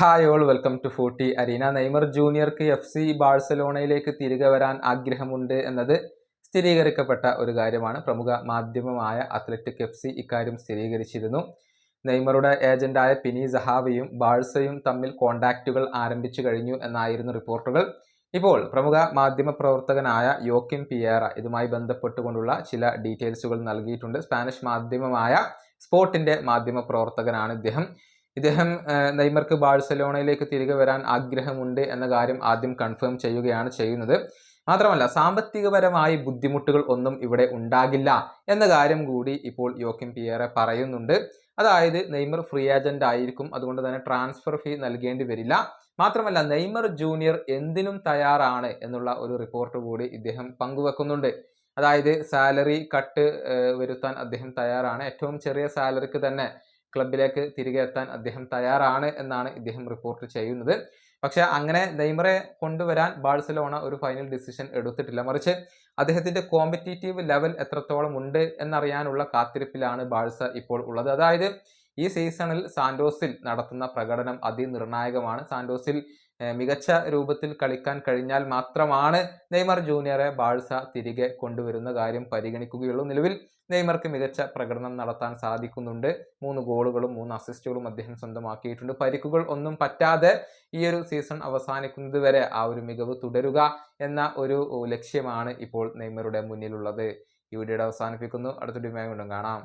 Hi all welcome to forty arena Neymar ജൂനിയർക്ക് F C ബാഴ്സലോണയിലേക്ക് തിരികെ വരാൻ ആഗ്രഹമുണ്ട് എന്നത് സ്ഥിരീകരിക്കപ്പെട്ട ഒരു കാര്യമാണ്. പ്രമുഖ മാധ്യമമായ അത്ലറ്റിക് എഫ് സി ഇക്കാര്യം സ്ഥിരീകരിച്ചിരുന്നു. നെയ്മറുടെ ഏജന്റായ പിനി സഹാവിയും ബാഴ്സയും തമ്മിൽ കോണ്ടാക്റ്റുകൾ ആരംഭിച്ചു കഴിഞ്ഞു എന്നായിരുന്നു റിപ്പോർട്ടുകൾ. ഇപ്പോൾ പ്രമുഖ മാധ്യമ പ്രവർത്തകനായ യോക്കിൻ പിയേറ ഇതുമായി ബന്ധപ്പെട്ടുകൊണ്ടുള്ള ചില ഡീറ്റെയിൽസുകൾ നൽകിയിട്ടുണ്ട്. സ്പാനിഷ് മാധ്യമമായ സ്പോർട്ടിന്റെ മാധ്യമ പ്രവർത്തകനാണ് ഇദ്ദേഹം. ഇദ്ദേഹം നെയ്മർക്ക് ബാഴ്സലോണയിലേക്ക് തിരികെ വരാൻ ആഗ്രഹമുണ്ട് എന്ന കാര്യം ആദ്യം കൺഫേം ചെയ്യുകയാണ് ചെയ്യുന്നത്. മാത്രമല്ല സാമ്പത്തികപരമായി ബുദ്ധിമുട്ടുകൾ ഒന്നും ഇവിടെ ഉണ്ടാകില്ല എന്ന കാര്യം കൂടി ഇപ്പോൾ യോക്കിം പിയേറെ പറയുന്നുണ്ട്. അതായത് നെയ്മർ ഫ്രീ ഏജന്റ് ആയിരിക്കും അതുകൊണ്ട് തന്നെ ട്രാൻസ്ഫർ ഫീ നൽകേണ്ടി വരില്ല. മാത്രമല്ല നെയ്മർ ജൂനിയർ എന്തിനും തയ്യാറാണ് എന്നുള്ള ഒരു റിപ്പോർട്ട് കൂടി ഇദ്ദേഹം പങ്കുവെക്കുന്നുണ്ട്. അതായത് സാലറി കട്ട് വരുത്താൻ അദ്ദേഹം തയ്യാറാണ്. ഏറ്റവും ചെറിയ സാലറിക്ക് തന്നെ ക്ലബിലേക്ക് തിരികെ എത്താൻ അദ്ദേഹം തയ്യാറാണ് എന്നാണ് ഇദ്ദേഹം റിപ്പോർട്ട് ചെയ്യുന്നത്. പക്ഷെ അങ്ങനെ നെയ്മറെ കൊണ്ടുവരാൻ ബാഴ്സലോണ ഒരു ഫൈനൽ ഡിസിഷൻ എടുത്തിട്ടില്ല. മറിച്ച് അദ്ദേഹത്തിന്റെ കോമ്പറ്റീറ്റീവ് ലെവൽ എത്രത്തോളം ഉണ്ട് എന്നറിയാനുള്ള കാത്തിരിപ്പിലാണ് ബാഴ്സ ഇപ്പോൾ ഉള്ളത്. അതായത് ഈ സീസണിൽ സാന്റോസിൽ നടത്തുന്ന പ്രകടനം അതിനിർണായകമാണ്. സാന്റോസിൽ മികച്ച രൂപത്തിൽ കളിക്കാൻ കഴിഞ്ഞാൽ മാത്രമാണ് നെയ്മർ ജൂനിയറെ ബാഴ്സ തിരികെ കൊണ്ടുവരുന്ന കാര്യം പരിഗണിക്കുകയുള്ളൂ. നിലവിൽ നെയ്മർക്ക് മികച്ച പ്രകടനം നടത്താൻ സാധിക്കുന്നുണ്ട്. മൂന്ന് ഗോളുകളും മൂന്ന് അസിസ്റ്റുകളും അദ്ദേഹം സ്വന്തമാക്കിയിട്ടുണ്ട്. പരിക്കുകൾ ഒന്നും പറ്റാതെ ഈ ഒരു സീസൺ അവസാനിക്കുന്നത് വരെ ആ ഒരു മികവ് തുടരുക എന്ന ഒരു ലക്ഷ്യമാണ് ഇപ്പോൾ നെയ്മറുടെ മുന്നിലുള്ളത്. ഈ വീഡിയോയുടെ അവസാനിപ്പിക്കുന്നു. അടുത്ത അടുത്തൊരു വീണ്ടും കാണാം.